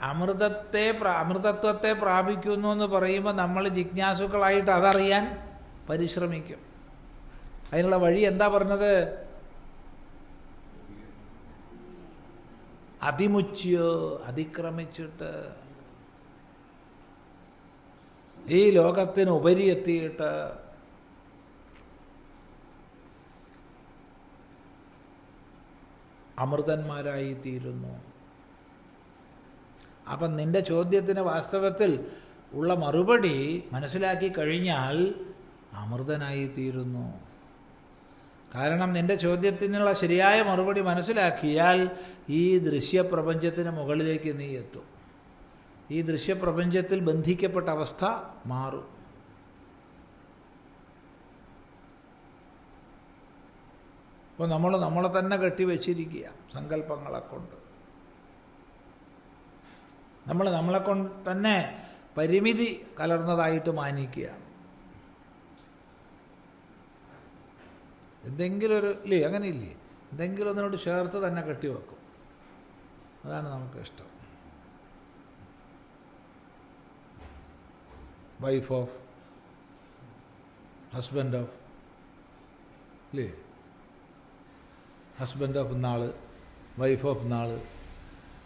അമൃതത്തെ അമൃതത്വത്തെ പ്രാപിക്കുന്നു എന്ന് പറയുമ്പോൾ നമ്മൾ ജിജ്ഞാസുക്കളായിട്ട് അതറിയാൻ പരിശ്രമിക്കും. അതിനുള്ള വഴി എന്താ പറഞ്ഞത്? അതിമുച്ചിയോ അതിക്രമിച്ചിട്ട്. ഈ ലോകത്തിന് ഉപരി എത്തിയിട്ട് അമൃതന്മാരായി തീരുന്നു അപ്പം നിന്റെ ചോദ്യത്തിന് വാസ്തവത്തിൽ ഉള്ള മറുപടി മനസ്സിലാക്കി കഴിഞ്ഞാൽ അമൃതനായി തീരുന്നു കാരണം നിന്റെ ചോദ്യത്തിനുള്ള ശരിയായ മറുപടി മനസ്സിലാക്കിയാൽ ഈ ദൃശ്യപ്രപഞ്ചത്തിന് മുകളിലേക്ക് നീ എത്തും. ഈ ദൃശ്യപ്രപഞ്ചത്തിൽ ബന്ധിക്കപ്പെട്ട അവസ്ഥ മാറും. അപ്പോൾ നമ്മൾ നമ്മളെ തന്നെ കെട്ടിവെച്ചിരിക്കുക സങ്കല്പങ്ങളെ കൊണ്ട്. നമ്മൾ നമ്മളെ കൊണ്ട് തന്നെ പരിമിതി കലർന്നതായിട്ട് മാനിക്കുകയാണ് എന്തെങ്കിലും ഒരു ഇല്ലേ അങ്ങനെ ഇല്ലേ എന്തെങ്കിലും ഒന്നിനോട് ചേർത്ത് തന്നെ കെട്ടിവെക്കും അതാണ് നമുക്ക് ഇഷ്ടം. വൈഫ് ഓഫ് ഹസ്ബൻഡ് ഓഫ് ഇല്ലേ? ഹസ്ബൻഡ് ഓഫ് നാൾ വൈഫ് ഓഫ് ഇന്നാൾ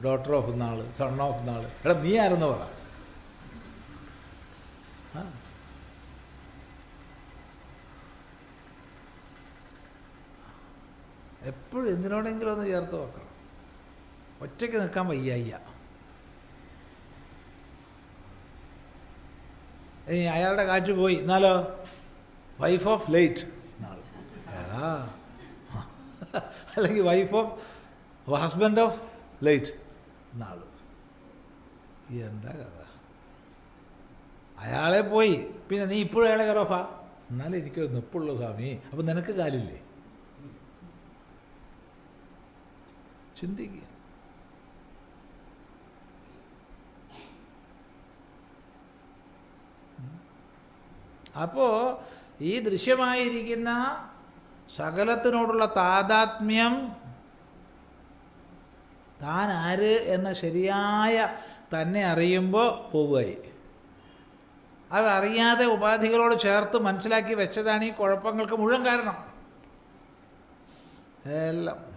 ഡോട്ടർ ഓഫ് നാൾ സൺ ഓഫ് നാൾ എടാ നീ ആരെന്ന് പറ? എപ്പോഴും എന്തിനോടെങ്കിലും ഒന്ന് ചേർത്ത് വെക്കണം. ഒറ്റയ്ക്ക് നിൽക്കാൻ വയ്യ ഇനി അയാളുടെ കാറ്റ് പോയി. എന്നാലോ? വൈഫ് ഓഫ് ലേറ്റ് അല്ലെങ്കിൽ wife of husband of late എന്നാൾ എന്താ കഥ? അയാളെ പോയി. പിന്നെ നീ ഇപ്പോഴും അയാളെ കറോഫ എന്നാലും എനിക്കൊരു നിപ്പുള്ളൂ സ്വാമി. അപ്പം നിനക്ക് കാലില്ലേ? ചിന്തിക്കുക അപ്പോൾ ഈ ദൃശ്യമായിരിക്കുന്ന സകലത്തിനോടുള്ള താതാത്മ്യം താൻ ആര് എന്ന ശരിയായ തന്നെ അറിയുമ്പോൾ പോവുകയായി. അതറിയാതെ ഉപാധികളോട് ചേർത്ത് മനസ്സിലാക്കി വെച്ചതാണ് ഈ കുഴപ്പങ്ങൾക്ക് മുഴുവൻ കാരണം. എല്ലാം.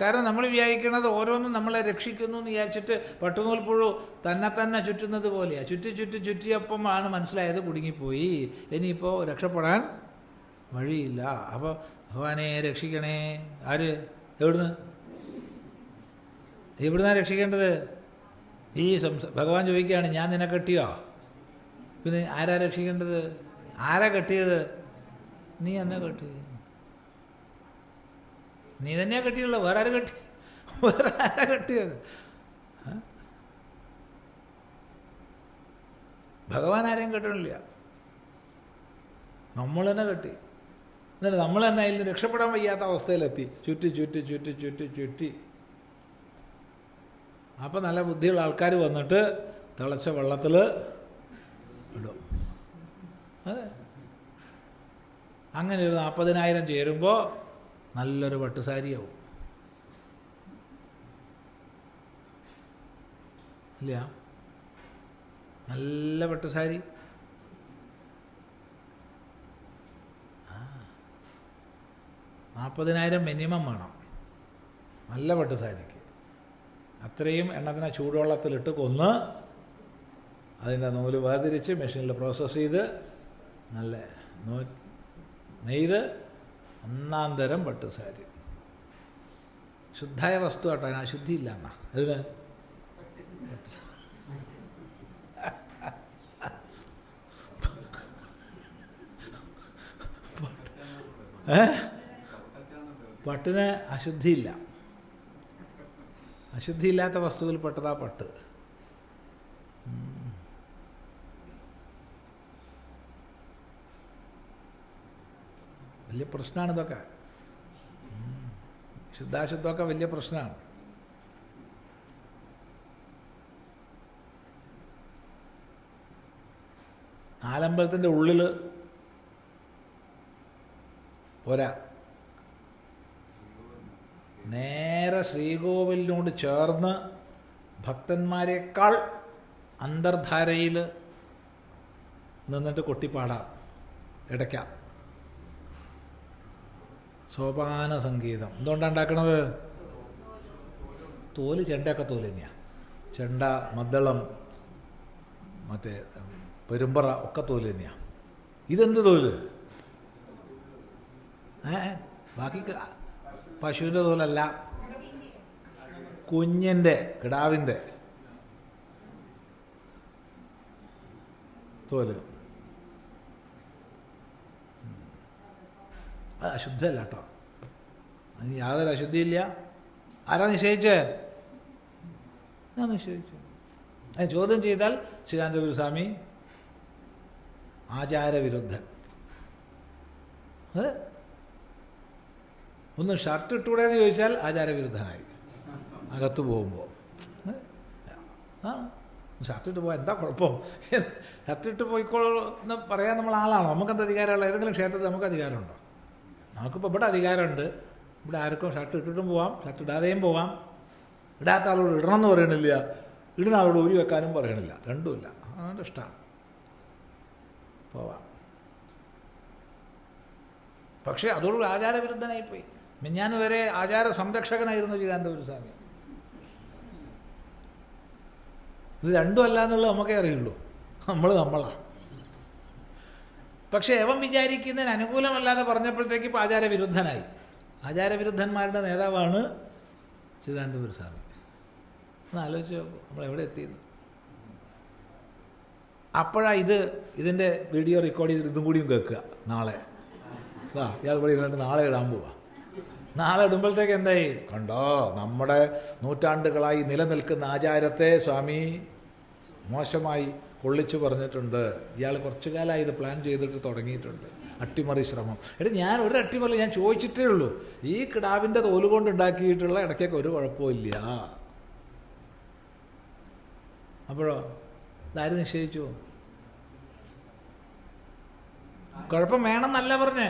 കാരണം നമ്മൾ വിചാരിക്കുന്നത് ഓരോന്നും നമ്മളെ രക്ഷിക്കുന്നു എന്ന് വിചാരിച്ചിട്ട് പട്ടുനൂൽപ്പുഴു തന്നെ തന്നെ ചുറ്റുന്നത് പോലെയാണ് ചുറ്റി ചുറ്റി ചുറ്റിയപ്പം ആണ് മനസ്സിലായത് കുടുങ്ങിപ്പോയി. ഇനിയിപ്പോൾ രക്ഷപ്പെടാൻ വഴിയില്ല. അപ്പോൾ ഭഗവാനെ രക്ഷിക്കണേ. ആര്? എവിടുന്ന്? എവിടുന്നാണ് രക്ഷിക്കേണ്ടത്? ഈ സംസ ഭഗവാൻ ചോദിക്കുകയാണ് ഞാൻ നിന്നെ കെട്ടിയോ? പിന്നെ ആരാ രക്ഷിക്കേണ്ടത്? ആരാ കെട്ടിയത്? നീ എന്നെ കെട്ടി. നീ തന്നെയാ കെട്ടിയുള്ളൂ വേറെ ആരും കെട്ടി? വേറെ ആരാ കെട്ടിയത്? ഭഗവാൻ ആരെയും കെട്ടണില്ല നമ്മൾ തന്നെ കെട്ടി. എന്നിട്ട് നമ്മൾ തന്നെ അതിൽ നിന്ന് രക്ഷപ്പെടാൻ വയ്യാത്ത അവസ്ഥയിലെത്തി. ചുറ്റി ചുറ്റി ചുറ്റി ചുറ്റി ചുറ്റി. അപ്പം നല്ല ബുദ്ധിയുള്ള ആൾക്കാർ വന്നിട്ട് തിളച്ച വെള്ളത്തിൽ ഇടും. അതെ അങ്ങനെ ഒരു നാൽപ്പതിനായിരം ചേരുമ്പോൾ നല്ലൊരു പട്ടുസാരിയാവും. ഇല്ല? നല്ല പട്ടുസാരി. നാൽപ്പതിനായിരം മിനിമം വേണം. നല്ല പട്ടുസാരിക്ക്. അത്രയും എണ്ണത്തിനെ ചൂടുവെള്ളത്തിലിട്ട് കൊന്ന് അതിന്റെ നൂൽ വേർതിരിച്ച് മെഷീനിൽ പ്രോസസ്സ് ചെയ്ത് നല്ല നൂ നെയ്ത് ഒന്നാം തരം പട്ടു സാരി. ശുദ്ധായ വസ്തു കേട്ടോ അതിന് അശുദ്ധിയില്ല എന്നാ. അതിന്? പട്ടിന് അശുദ്ധിയില്ല. അശുദ്ധിയില്ലാത്ത വസ്തുവിൽ പെട്ടതാ പട്ട്. വലിയ പ്രശ്നമാണ് ഇതൊക്കെ. ശുദ്ധാശുദ്ധമൊക്കെ വലിയ പ്രശ്നമാണ് നാലമ്പലത്തിന്റെ ഉള്ളിൽ പോരാ. നേരെ ശ്രീകോവിലിനോട് ചേർന്ന് ഭക്തന്മാരെക്കാൾ അന്തർധാരയിൽ നിന്നിട്ട് കൊട്ടിപ്പാടാം. ഇടയ്ക്കാം. സോപാന സംഗീതം. എന്തുകൊണ്ടാണ് ഉണ്ടാക്കണത്? തോൽ ചെണ്ടയൊക്കെ തോൽ തന്നെയാണ് ചെണ്ട മദ്ദളം മറ്റേ പെരുമ്പറ ഒക്കെ തോൽ തന്നെയാണ് ഇതെന്ത് തോൽ? ഏ ബാക്കി പശുവിന്റെ തോലല്ല. കുഞ്ഞിന്റെ കിടാവിന്റെ തോൽ. അത് അശുദ്ധമല്ല കേട്ടോ. അതിന് യാതൊരു അശുദ്ധിയില്ല. ആരാ നിശ്ചയിച്ചേ? ഞാൻ നിശ്ചയിച്ചു. അത് ചോദ്യം ചെയ്താൽ ശ്രീകാന്ത ഗുരുസ്വാമി ആചാരവിരുദ്ധൻ ഒന്ന് ഷർട്ട് ഇട്ടൂടെ എന്ന് ചോദിച്ചാൽ ആചാരവിരുദ്ധനായി. അകത്ത് പോകുമ്പോൾ ആ ഷർട്ട് ഇട്ട് പോയാൽ എന്താ കുഴപ്പം? ഷർട്ട് ഇട്ട് പോയിക്കോളൂ എന്ന് പറയാൻ നമ്മൾ ആളാണോ? നമുക്കെന്ത് അധികാരമുള്ള ഏതെങ്കിലും ക്ഷേത്രത്തിൽ നമുക്ക് അധികാരമുണ്ടോ? നമുക്കിപ്പോൾ ഇവിടെ അധികാരമുണ്ട്. ഇവിടെ ആർക്കും ഷർട്ട് ഇട്ടിട്ടും പോവാം ഷർട്ട് ഇടാതെയും പോവാം. ഇടാത്ത ആളോട് ഇടണം എന്ന് പറയണില്ല. ഇടുന്ന ആളോട് ഊരി വെക്കാനും പറയണില്ല. രണ്ടുമില്ല. അതുകൊണ്ട് ഇഷ്ടമാണ് പോവാം. പക്ഷേ അതോടുകൂടി ആചാരവിരുദ്ധനായിപ്പോയി. മിഞ്ഞാൻ വരെ ആചാര സംരക്ഷകനായിരുന്നു ചിദാനന്ദ സ്വാമി. ഇത് രണ്ടും അല്ല എന്നുള്ളത് നമുക്കേ അറിയുള്ളൂ. നമ്മൾ നമ്മളാ. പക്ഷേ എവൻ വിചാരിക്കുന്നതിന് അനുകൂലമല്ലാതെ പറഞ്ഞപ്പോഴത്തേക്ക് ഇപ്പോൾ ആചാരവിരുദ്ധനായി. ആചാരവിരുദ്ധന്മാരുടെ നേതാവാണ് ചിദാനന്ദപുരി സ്വാമി. ഒന്ന് ആലോചിച്ച് നമ്മൾ എവിടെ എത്തിയിരുന്നു അപ്പോഴാണ് ഇത് ഇതിന്റെ വീഡിയോ റെക്കോർഡ് ചെയ്തിട്ട് ഇതും കൂടിയും കേൾക്കുക നാളെ. ഇയാൾ ഇവിടെ നാളെ ഇടാൻ പോവാ. നാളെ ഇടുമ്പോഴത്തേക്ക് എന്തായി? കണ്ടോ നമ്മുടെ നൂറ്റാണ്ടുകളായി നിലനിൽക്കുന്ന ആചാരത്തെ സ്വാമി മോശമായി പൊള്ളിച്ചു പറഞ്ഞിട്ടുണ്ട്. ഇയാൾ കുറച്ചു കാലമായി ഇത് പ്ലാൻ ചെയ്തിട്ട് തുടങ്ങിയിട്ടുണ്ട്. അട്ടിമറി ശ്രമം. എടാ ഞാൻ ഒരു അട്ടിമറി ഞാൻ ചോദിച്ചിട്ടേ ഉള്ളൂ. ഈ കിടാവിന്റെ തോൽ കൊണ്ട് ഉണ്ടാക്കിയിട്ടുള്ള ഇടയ്ക്കൊക്കെ ഒരു കുഴപ്പമില്ല അപ്പോഴോ? ഇതാര് നിശ്ചയിച്ചു? കുഴപ്പം വേണമെന്നല്ല പറഞ്ഞേ.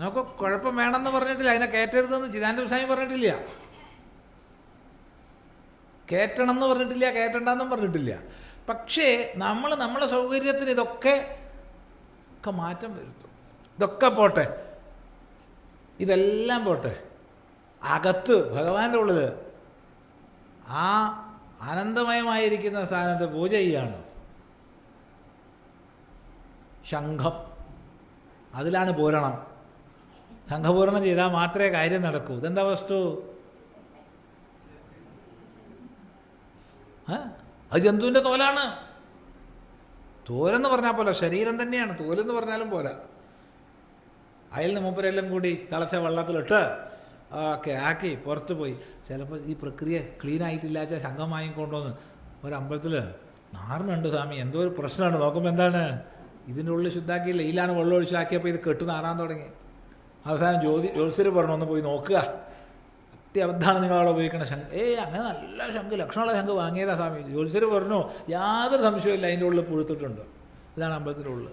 നമുക്ക് കുഴപ്പം വേണമെന്ന് പറഞ്ഞിട്ടില്ല. അതിനെ കയറ്റരുതെന്ന് ചിദാനന്ദ സ്വാമി പറഞ്ഞിട്ടില്ല. കയറ്റണം എന്ന് പറഞ്ഞിട്ടില്ല കയറ്റണ്ടെന്നും പറഞ്ഞിട്ടില്ല. പക്ഷേ നമ്മൾ നമ്മളെ സൗകര്യത്തിന് ഇതൊക്കെ ഒക്കെ മാറ്റം വരുത്തും. ഇതൊക്കെ പോട്ടെ. ഇതെല്ലാം പോട്ടെ. അകത്ത് ഭഗവാന്റെ ഉള്ളിൽ ആ ആനന്ദമയമായിരിക്കുന്ന സ്ഥാനത്ത് പൂജ ചെയ്യാണ്. ശംഖം. അതിലാണ് പൂരണം. ശംഖപൂരണം ചെയ്താൽ മാത്രമേ കാര്യം നടക്കൂ. ഇതെന്താ വസ്തു? അത് ജന്തുവിന്റെ തോലാണ്. തോലെന്ന് പറഞ്ഞാൽ പോലെ ശരീരം തന്നെയാണ്. തോലെന്ന് പറഞ്ഞാലും പോരാ. അയൽ നിന്ന് മൂപ്പരെല്ലാം കൂടി തിളച്ച വെള്ളത്തിലിട്ട് ഒക്കെ ആക്കി പുറത്ത് പോയി. ചിലപ്പോൾ ഈ പ്രക്രിയ ക്ലീൻ ആയിട്ടില്ലാച്ച ശംഖം വാങ്ങിക്കൊണ്ടുവന്ന് ഒരമ്പലത്തിൽ നാറുന്നുണ്ട് സ്വാമി. എന്തോ ഒരു പ്രശ്നമാണ്. നോക്കുമ്പോൾ എന്താണ്? ഇതിന്റെ ഉള്ളിൽ ശുദ്ധാക്കിയില്ല ഇതിലാണ് വെള്ളം ഒഴിച്ചാക്കിയപ്പോൾ ഇത് കെട്ട് നാറാൻ തുടങ്ങി. അവസാനം ജ്യോതി ജ്യോത്സ്യർ പറഞ്ഞു ഒന്ന് പോയി നോക്കുക. അത്യബദ്ധാണ് നിങ്ങളവിടെ ഉപയോഗിക്കുന്ന ശംഖ്. ഏയ് അങ്ങനെ നല്ല ശംഖ് ലക്ഷണമുള്ള ശംഖ് വാങ്ങിയതാ സ്വാമി. ജ്യോത്സ്യർ പറഞ്ഞു യാതൊരു സംശയമില്ല അതിന്റെ ഉള്ളിൽ പുഴുത്തിട്ടുണ്ട്. ഇതാണ് അമ്പലത്തിന്റെ ഉള്ളിൽ.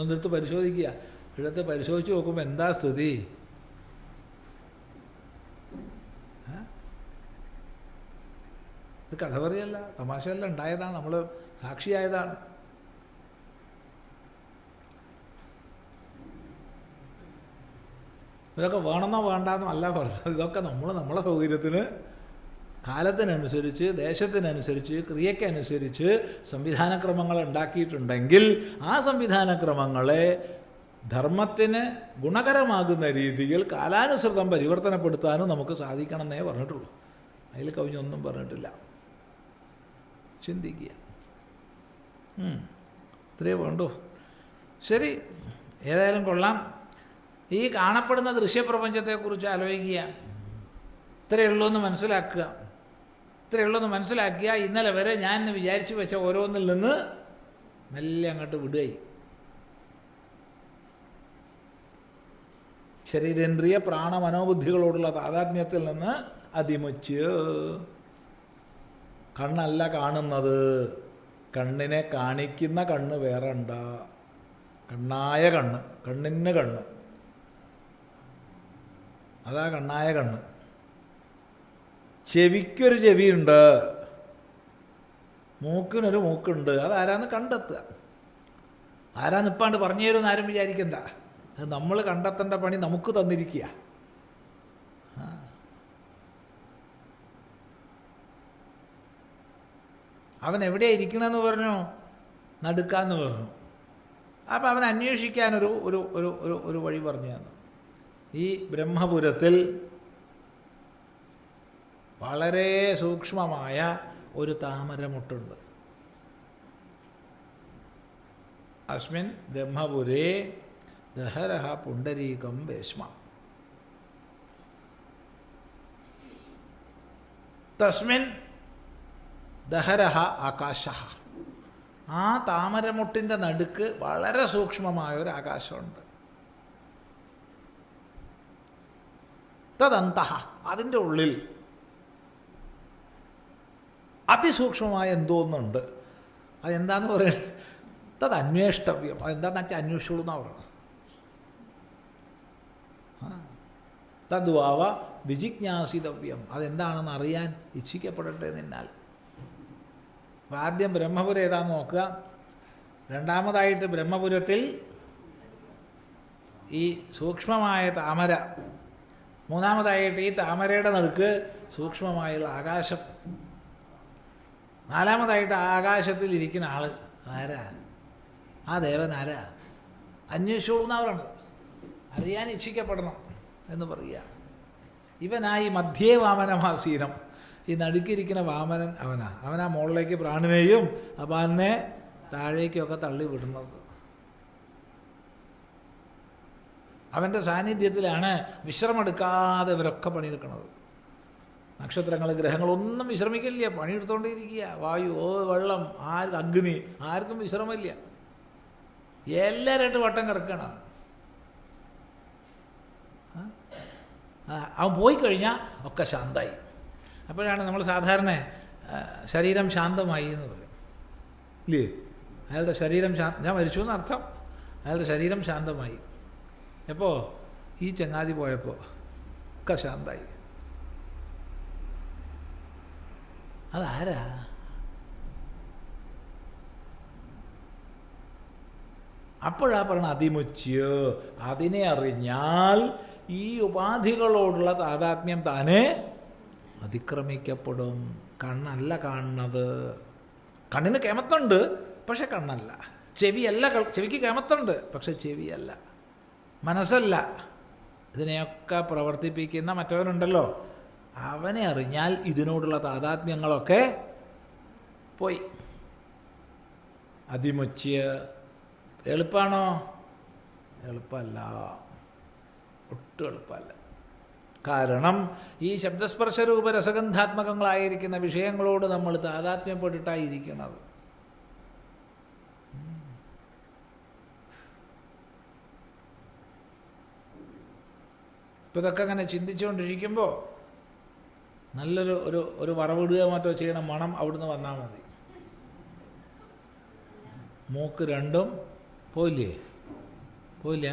ഒന്നെടുത്ത് പരിശോധിക്കുക. ഇടത്ത് പരിശോധിച്ച് നോക്കുമ്പോൾ എന്താ സ്ഥിതി? ഏ? ഇത് കഥ പറയല്ല തമാശയല്ല ഉണ്ടായതാണ് നമ്മൾ സാക്ഷിയായതാണ്. ഇതൊക്കെ വേണമെന്നോ വേണ്ടാന്നോ അല്ല പറഞ്ഞത്. ഇതൊക്കെ നമ്മൾ നമ്മളെ സൗകര്യത്തിന് കാലത്തിനനുസരിച്ച് ദേശത്തിനനുസരിച്ച് ക്രിയക്കനുസരിച്ച് സംവിധാനക്രമങ്ങൾ ഉണ്ടാക്കിയിട്ടുണ്ടെങ്കിൽ ആ സംവിധാനക്രമങ്ങളെ ധർമ്മത്തിന് ഗുണകരമാകുന്ന രീതിയിൽ കാലാനുസൃതം പരിവർത്തനപ്പെടുത്താനും നമുക്ക് സാധിക്കണമെന്നേ പറഞ്ഞിട്ടുള്ളൂ. അതിൽ കവിഞ്ഞൊന്നും പറഞ്ഞിട്ടില്ല. ചിന്തിക്കുക. ഇത്രയേ വേണ്ടൂ. ശരി. ഏതായാലും കൊള്ളാം. ഈ കാണപ്പെടുന്ന ദൃശ്യപ്രപഞ്ചത്തെക്കുറിച്ച് ആലോചിക്കുക. ഇത്രയേ ഉള്ളൂ എന്ന് മനസ്സിലാക്കുക. ഇത്രയേ ഉള്ളൂ എന്ന് മനസ്സിലാക്കിയ ഇന്നലെ വരെ ഞാൻ വിചാരിച്ചു വെച്ച ഓരോന്നിൽ നിന്ന് മെല്ലെ അങ്ങോട്ട് വിടുകയായി. ശരീരേന്ദ്രിയ പ്രാണമനോബുദ്ധികളോടുള്ള താതാത്മ്യത്തിൽ നിന്ന് അതിമുച്ച്. കണ്ണല്ല കാണുന്നത്. കണ്ണിനെ കാണിക്കുന്ന കണ്ണ് വേറെ കണ്ണായ കണ്ണ്. കണ്ണിന് കണ്ണ്. അതാ കണ്ണായ കണ്ണ്. ചെവിക്കൊരു ചെവിയുണ്ട്. മൂക്കിനൊരു മൂക്കുണ്ട്. അതാരാന്ന് കണ്ടെത്തുക. ആരാ നിപ്പാണ്ട് പറഞ്ഞു തരുമെന്ന് ആരും വിചാരിക്കണ്ട. അത് നമ്മൾ കണ്ടെത്തേണ്ട പണി നമുക്ക് തന്നിരിക്കുക. അവൻ എവിടെയാ ഇരിക്കണമെന്ന് പറഞ്ഞു? നടുക്കാന്ന് പറഞ്ഞു. അപ്പം അവൻ അന്വേഷിക്കാനൊരു ഒരു ഒരു ഒരു ഒരു വഴി പറഞ്ഞു തന്നു. ഈ ബ്രഹ്മപുരത്തിൽ വളരെ സൂക്ഷ്മമായ ഒരു താമരമുട്ടുണ്ട്. അസ്മിൻ ബ്രഹ്മപുരേ ദഹരഹ പുണ്ടരീകം വേശ്മ തസ്മിൻ ദഹരഹ ആകാശ ആ താമരമുട്ടിന്റെ നടുക്ക് വളരെ സൂക്ഷ്മമായ ഒരു ആകാശമുണ്ട്. തദന്ത. അതിന്റെ ഉള്ളിൽ അതിസൂക്ഷ്മമായ എന്തോ ഒന്നുണ്ട്. അതെന്താന്ന് പറയുന്നത് തത് അന്വേഷ്ടവ്യം അതെന്താന്ന് വെച്ചാൽ അന്വേഷിച്ചോളൂ എന്നാണ് പറയുന്നത്. തദ്വാവ വിജിജ്ഞാസിതവ്യം. അതെന്താണെന്ന് അറിയാൻ ഇച്ഛിക്കപ്പെടട്ടെ നിന്നാൽ. അപ്പം ആദ്യം ബ്രഹ്മപുരം ഏതാന്ന് നോക്കുക. രണ്ടാമതായിട്ട് ബ്രഹ്മപുരത്തിൽ ഈ സൂക്ഷ്മമായ താമര മൂന്നാമതായിട്ട് ഈ താമരയുടെ നടുക്ക് സൂക്ഷ്മമായുള്ള ആകാശം. നാലാമതായിട്ട് ആകാശത്തിൽ ഇരിക്കുന്ന ആൾ ആരാ? ആ ദേവൻ ആരാ? അന്വേഷിക്കുന്നവരാണ് അറിയാൻ ഇച്ഛിക്കപ്പെടണം എന്ന് പറയുക. ഇവനായി മധ്യേ വാമനമാസീനം ഈ നടുക്കിരിക്കുന്ന വാമനൻ അവനാ. അവനാ മുകളിലേക്ക് പ്രാണനെയും അന്നെ താഴേക്കൊക്കെ തള്ളി അവന്റെ സാന്നിധ്യത്തിലാണ് വിശ്രമെടുക്കാതെ ഇവരൊക്കെ പണിയെടുക്കുന്നത് നക്ഷത്രങ്ങൾ ഗ്രഹങ്ങളൊന്നും വിശ്രമിക്കില്ല. പണിയെടുത്തുകൊണ്ടിരിക്കുക വായു ഓ വെള്ളം ആർക്ക് അഗ്നി ആർക്കും വിശ്രമമില്ല. എല്ലാവരായിട്ട് വട്ടം കിടക്കണം. അവൻ പോയി കഴിഞ്ഞാൽ ഒക്കെ ശാന്തമായി അപ്പോഴാണ് നമ്മൾ സാധാരണ ശരീരം ശാന്തമായി എന്ന് പറയും. ഇല്ലേ? അയാളുടെ ശരീരം ശാ ഞാൻ മരിച്ചു എന്നർത്ഥം. അയാളുടെ ശരീരം ശാന്തമായി. എപ്പോൾ ഈ ചങ്ങാതി പോയപ്പോൾ ഒക്കെ ശാന്തായി. അതാരാ? അപ്പോഴാ പറയണ അതിമുച്യ അതിനെ അറിഞ്ഞാൽ ഈ ഉപാധികളോടുള്ള താതാത്മ്യം താനെ അതിക്രമിക്കപ്പെടും. കണ്ണല്ല കാണുന്നത്. കണ്ണിന് കേമത്തുണ്ട് പക്ഷെ കണ്ണല്ല. ചെവിയല്ല ചെവിക്ക് കേമത്തുണ്ട് പക്ഷെ ചെവിയല്ല. മനസ്സല്ല. ഇതിനെയൊക്കെ പ്രവർത്തിപ്പിക്കുന്ന മറ്റവനുണ്ടല്ലോ അവനെ അറിഞ്ഞാൽ ഇതിനോടുള്ള താതാത്മ്യങ്ങളൊക്കെ പോയി. അതിമുച്ചിയ എളുപ്പമാണോ എളുപ്പമല്ല ഒട്ടും എളുപ്പമല്ല കാരണം ഈ ശബ്ദസ്പർശ രൂപ രസഗന്ധാത്മകങ്ങളായിരിക്കുന്ന വിഷയങ്ങളോട് നമ്മൾ താതാത്മ്യപ്പെട്ടിട്ടായിരിക്കുന്നത് ഇപ്പം ഇതൊക്കെ അങ്ങനെ ചിന്തിച്ചുകൊണ്ടിരിക്കുമ്പോൾ നല്ലൊരു ഒരു ഒരു വറവിടുക മാറ്റോ ചെയ്യണ മണം അവിടുന്ന് വന്നാൽ മതി. മൂക്ക് രണ്ടും പോയില്ലേ? പോയില്ല?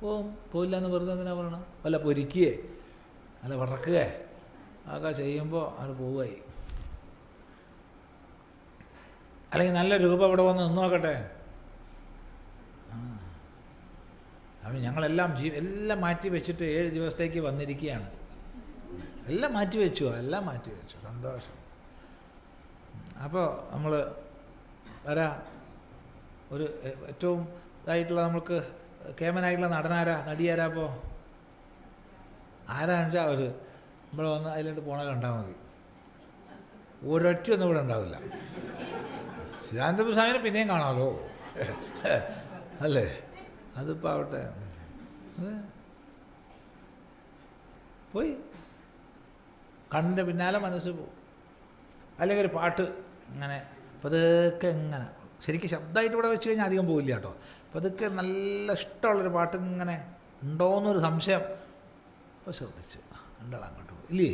പോവും. പോയില്ല എന്ന് വെറുതെ എന്തിനാ പറയണം അല്ല പൊരിക്കുകയെ അല്ല വറക്കുക. അതൊക്കെ ചെയ്യുമ്പോൾ അത് പോവായി. അല്ലെങ്കിൽ നല്ല രൂപം ഇവിടെ വന്ന് നിന്ന് നോക്കട്ടെ ആ. അപ്പം ഞങ്ങളെല്ലാം ജീ എല്ലാം മാറ്റി വെച്ചിട്ട് ഏഴ് ദിവസത്തേക്ക് വന്നിരിക്കുകയാണ്. എല്ലാം മാറ്റി വെച്ചു എല്ലാം മാറ്റി വെച്ചു. സന്തോഷം. അപ്പോൾ നമ്മൾ വരാ. ഒരു ഏറ്റവും ഇതായിട്ടുള്ള നമ്മൾക്ക് കേമനായിട്ടുള്ള നടനാരാ നടിയാരാ അപ്പോൾ ആരാണെന്ന് അവർ നമ്മൾ വന്ന് അതിലോട്ട് പോണ കണ്ടാൽ മതി. ഒരൊറ്റയൊന്നും ഇവിടെ ഉണ്ടാവില്ല. ശിതാനന്ദ പിന്നെയും കാണാമല്ലോ അല്ലേ? അതിപ്പോൾ ആവട്ടെ. പോയി. കണ്ണിന്റെ പിന്നാലെ മനസ്സ് പോകും അല്ലെങ്കിൽ ഒരു പാട്ട് ഇങ്ങനെ പതുക്കെ ഇങ്ങനെ. ശരിക്കും ശബ്ദമായിട്ട് ഇവിടെ വെച്ച് കഴിഞ്ഞാൽ അധികം പോയില്ല കേട്ടോ. പതുക്കെ നല്ല ഇഷ്ടമുള്ളൊരു പാട്ട് ഇങ്ങനെ ഉണ്ടോയെന്നൊരു സംശയം. അപ്പോൾ ശ്രദ്ധിച്ചു രണ്ടാൾ അങ്ങോട്ട് പോകും ഇല്ലേ?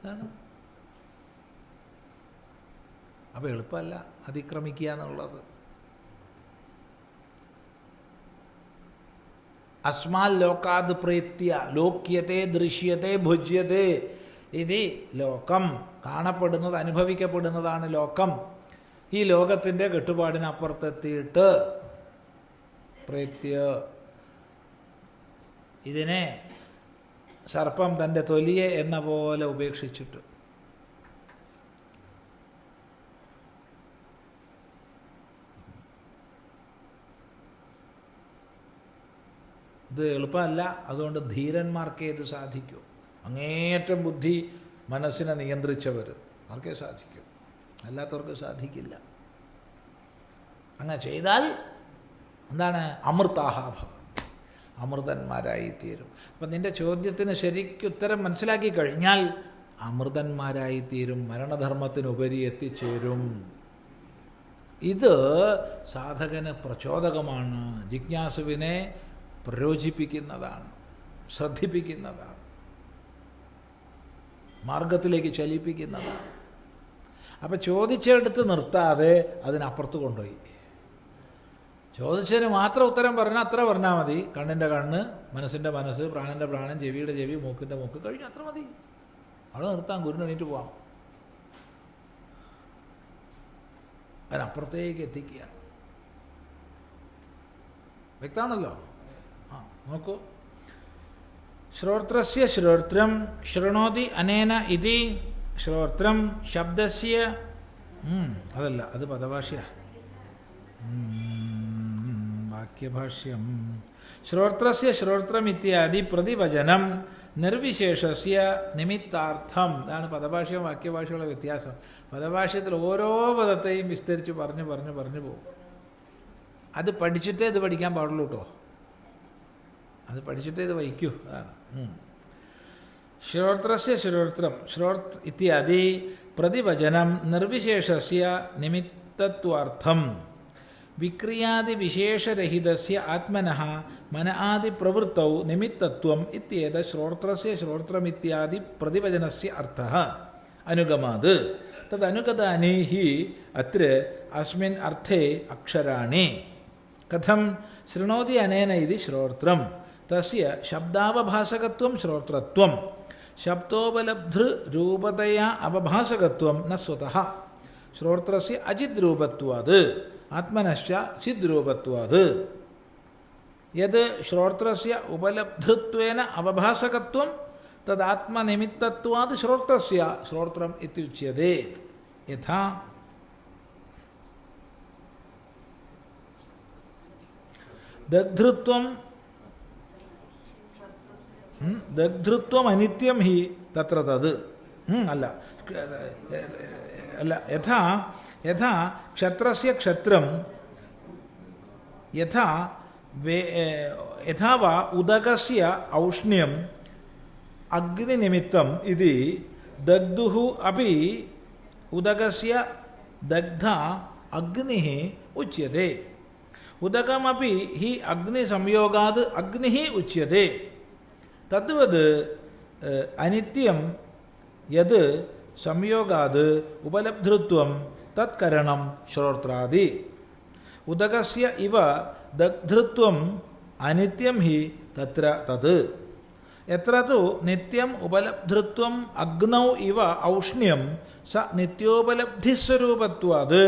അതാണ്. അപ്പോൾ എളുപ്പമല്ല അതിക്രമിക്കുക എന്നുള്ളത്. അസ്മാൽ ലോകാത് പ്രേത്യ ലോക്യത്തെ ദൃശ്യത്തെ ഭുജ്യത്തെ. ഇത് ലോകം കാണപ്പെടുന്നത് അനുഭവിക്കപ്പെടുന്നതാണ് ലോകം. ഈ ലോകത്തിന്റെ കെട്ടുപാടിനപ്പുറത്തെത്തിയിട്ട് പ്രേത്യ ഇതിനെ സർപ്പം തന്റെ തൊലിയെ എന്ന പോലെ ഉപേക്ഷിച്ചിട്ട്. ഇത് എളുപ്പമല്ല. അതുകൊണ്ട് ധീരന്മാർക്കേ ഇത് സാധിക്കൂ. അങ്ങേയറ്റം ബുദ്ധി മനസ്സിനെ നിയന്ത്രിച്ചവർ അവർക്കേ സാധിക്കൂ? അല്ലാത്തവർക്ക് സാധിക്കില്ല. അങ്ങനെ ചെയ്താൽ എന്താണ്? അമൃതാഹാഭവം. അമൃതന്മാരായി തീരും അപ്പം നിന്റെ ചോദ്യത്തിന് ശരിക്കും ഉത്തരം മനസ്സിലാക്കി കഴിഞ്ഞാൽ അമൃതന്മാരായി തീരും മരണധർമ്മത്തിനുപരി എത്തിച്ചേരും. ഇത് സാധകന് പ്രചോദകമാണ്. ജിജ്ഞാസുവിനെ പ്രരോചിപ്പിക്കുന്നതാണ് ശ്രദ്ധിപ്പിക്കുന്നതാണ് മാർഗത്തിലേക്ക് ചലിപ്പിക്കുന്നതാണ്. അപ്പം ചോദിച്ചെടുത്ത് നിർത്താതെ അതിനപ്പുറത്ത് കൊണ്ടുപോയി. ചോദിച്ചതിന് മാത്രം ഉത്തരം പറഞ്ഞാൽ അത്ര പറഞ്ഞാൽ മതി. കണ്ണിന്റെ കണ്ണ് മനസ്സിന്റെ മനസ്സ് പ്രാണന്റെ പ്രാണൻ ചെവിയുടെ ചെവി മൂക്കിന്റെ മൂക്ക് കഴിഞ്ഞാൽ അത്ര മതി. അവിടെ നിർത്താം ഗുരുവിന് എണീറ്റ് പോവാം. അതിനപ്പുറത്തേക്ക് എത്തിക്കുക. വ്യക്തമാണല്ലോ? നോക്കൂ. ശ്രോത്രസ്യ ശ്രോത്രം ശൃണോതി അനേന ഇതി ശ്രോത്രം ശബ്ദസ്യ. അതല്ല അത് പദഭാഷ്യ. വാക്യഭാഷ്യം. ശ്രോത്രസ്യ ശ്രോത്രം ഇത്യാദി പ്രതിവചനം നിർവിശേഷസ്യ നിമിത്താർത്ഥം. ഇതാണ് പദഭാഷയും വാക്യഭാഷയുള്ള വ്യത്യാസം. പദഭാഷ്യത്തിൽ ഓരോ പദത്തെയും വിസ്തരിച്ച് പറഞ്ഞു പറഞ്ഞു പറഞ്ഞു പോകും. അത് പഠിച്ചിട്ടേ ഇത് പഠിക്കാൻ പാടുള്ളൂ കേട്ടോ. അത് പഠിച്ചിട്ടേ ഇത് വഹിക്കൂ. അതാണ്. ശ്രോത്രസ്യ ശ്രോത്രം. ശ്രോത് ഇത്യാദി പ്രതിവചനം നിർവിശേഷസ്യ നിമിത്തത്വാർത്ഥം. വിക്രിയാദിവിശേഷരഹിതസ്യ ആത്മനഃ മന ആദി പ്രവൃത്തൗ നിമിത്തത്വം ഇത്യേത ശ്രോത്രസ്യ ശ്രോത്രമിത്യാദി പ്രതിവചനസ്യ അർത്ഥः. അനുഗമാത്. തദനുഗതാനി ഹി അത്ര അസ്മിൻ അർത്ഥേ അക്ഷരാണി. കഥം ശൃണോതി അനേന ഇതി ശ്രോത്രം. तस्य शब्दावभासकत्वं श्रोत्रत्वं। शब्दोपलब्धृरूपतया अवभासकत्वं न स्वतः। श्रोत्रस्य अचिद्रूपत्वात् आत्मनश्च चिद्रूपत्वात् यद् श्रोत्रस्य उपलब्धत्वेन अवभासकत्वं तदात्मनिमित्तत्वात् श्रोत्रस्य श्रोत्रम् इत्युच्यते। यथा दग्धृत्वं ദഗ്ധൃത്വം അനിത്യം ഹി തത്ര തത്. അല്ല. അല്ല യഥാ യഥാ ക്ഷത്രസ്യ ക്ഷത്രം യഥാ വേ യഥാ വാ ഉദകസ്യ ഔഷ്ണ്യം അഗ്നിനിമിത്തം ഇതി ദഗ്ധു അപ്പി ഉദകസ്യ ദഗ്ധ അഗ്നി ഉച്യത്തെ ഉദകമപി ഹി അഗ്നിസംയോഗാത് അഗ്നി ഉച്യത്തെ തദ്വത് അനിത്യം യത് സംയോഗാത് ഉപലബ്ധൃത്വം തത്കരണം ശ്രോത്രാദി. ഉദകസ്യ ഇവ ദഗ്ധൃത്വം അനിത്യം ഹി തത്ര തത്. എത്ര തു നിത്യം ഉപലബ്ധൃത്വം അഗ്നൗ ഇവ ഔഷ്ണ്യം സ നിത്യോപലബ്ധിസ്വരൂപത്വാത്.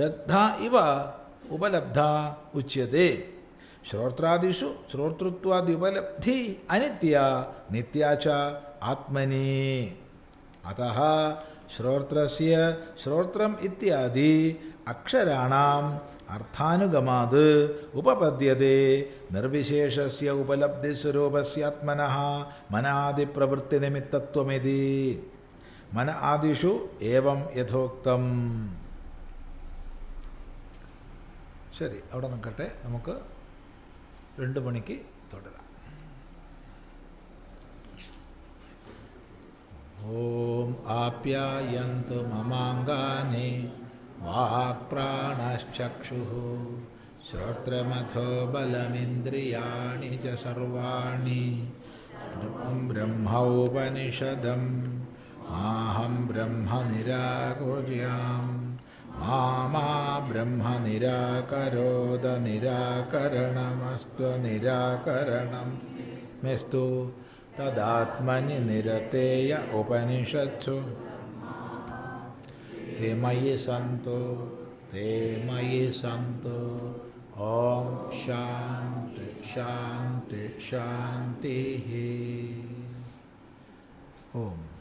ദഗ്ധ ഇവ ഉപലബ്ധ ഉച്യത്തെ ശ്രോത്രാദിഷു ശ്രോതൃത്വാദ്യുപലബ്ധി അനിത്യ നിത്യാച്ച ആത്മനി. അത ശ്രോത്രസ്യ ശ്രോത്രം ഇത്യാദി അക്ഷരാണാം അർത്ഥാനുഗമാത് ഉപപദ്യത്തെ നിർവിശേഷസ്യ മനാദി മനാദിപ്രവൃത്തിനിമിത്തത്വമിതി. മന ആദിഷു ഏവം യഥോക്തം. ശരി അവിടെ നിൽക്കട്ടെ. നമുക്ക് ரெண்டு மணிக்கு தொடலாம் ॐ आप्यायन्तु ममाङ्गानि वाक्प्राणश्चक्षुः श्रोत्रमथो बलमिन्द्रियाणि च सर्वाणि ब्रह्मोपनिषदं माहं ब्रह्म निराकुर्याम् മാമാ ബ്രഹ്മ നിരാകരോത നിരാകരണമസ്ത്വ നിരാകരണം മെസ്തു തദാത്മനി നിരതേയ ഉപനിഷത്സു ते मयि सन्तो ते मयि सन्तो ॐ शान्ति शान्ति शान्तिः ॐ